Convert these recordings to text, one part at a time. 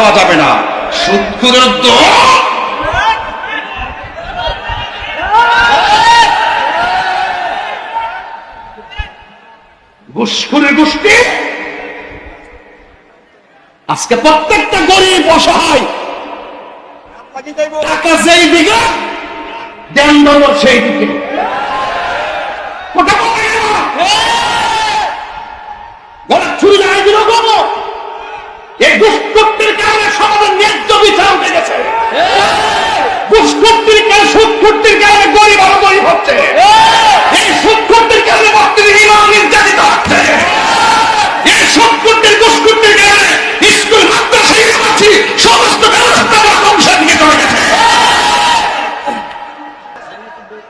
দেওয়া যাবে না। সুৎখুরের দল ঘুষখুরের গোষ্ঠী? আজকে প্রত্যেকটা গরিব অসহায়। টাকা যেই দিকে দেন সেই দিকে।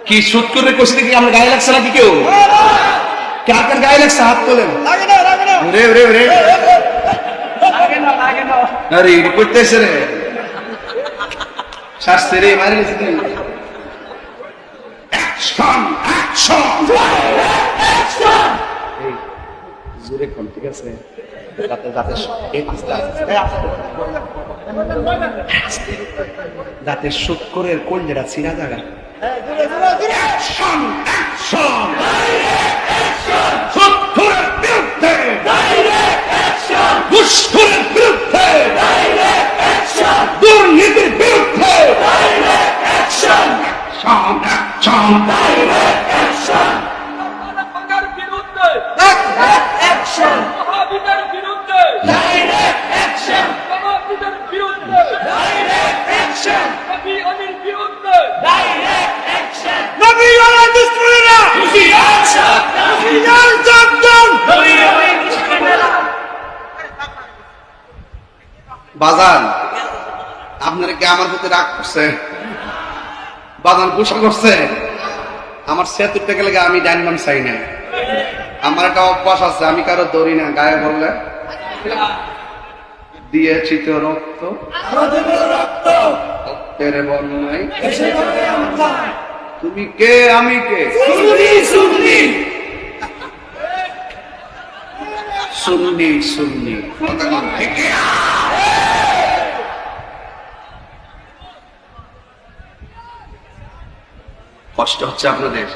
কি সুদ করে কষি কি আমরা গায়ে লাগছে নাকি কেউ? কার কার গায়ে লাগছে? হাত তোলেন। রে রে রে আরে করতেছে রে। শাস্তি রে মারি গেছে অ্যাকশন অ্যাকশন জোরে কোন ঠিক আছে? যাতে যাতে এই আস্তে আস্তে এই আস্তে। আস্তে। যাতে শুক্রের কল্যাণটা ছিঁড়া জায়গা অ্যাকশন অ্যাকশন শুক্রের বিরুদ্ধে দুষ্করের বিরুদ্ধে দুর্নীতির বিরুদ্ধে অ্যাকশন অ্যাকশন ভাঙার বিরুদ্ধে মহাবিদের বিরুদ্ধে সমাপিদের বিরুদ্ধে কবি অনির বিরুদ্ধে বাজান আপনারা কি আমার প্রতি রাগ করছে? বাজান গুসা করছে? আমার সেতুরটা গেলে আমি ডাইনবান চাই না। আমার একটা অভ্যাস আছে আমি কারও দৌড়ি না গায়ে বললে। দিয়েছি তো রক্ত। রক্তের বন্যায়। তুমি কে? আমি কে? সুন্নি কম ঠিক কষ্ট হচ্ছে আপনাদের।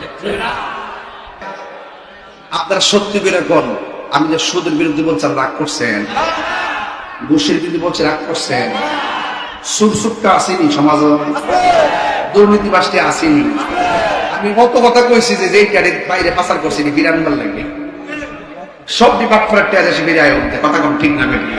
আপনারা সত্যি করে কোন আমি যে সুদের বিরুদ্ধে বলছেন রাগ করছেন। ঘুষের বিরুদ্ধে বলছে, রাগ করছেন। সুরসুকটা আসেনি সমাজ। দুর্নীতি বাসটি আসেনি। আমি কত কথা কইছি যে যেই ট্যাডে বাইরে পাচার করছি লাগে। সব ডিপার্টমেন্টের ট্যাড এসে বেরিয়ে কথা কম ঠিক না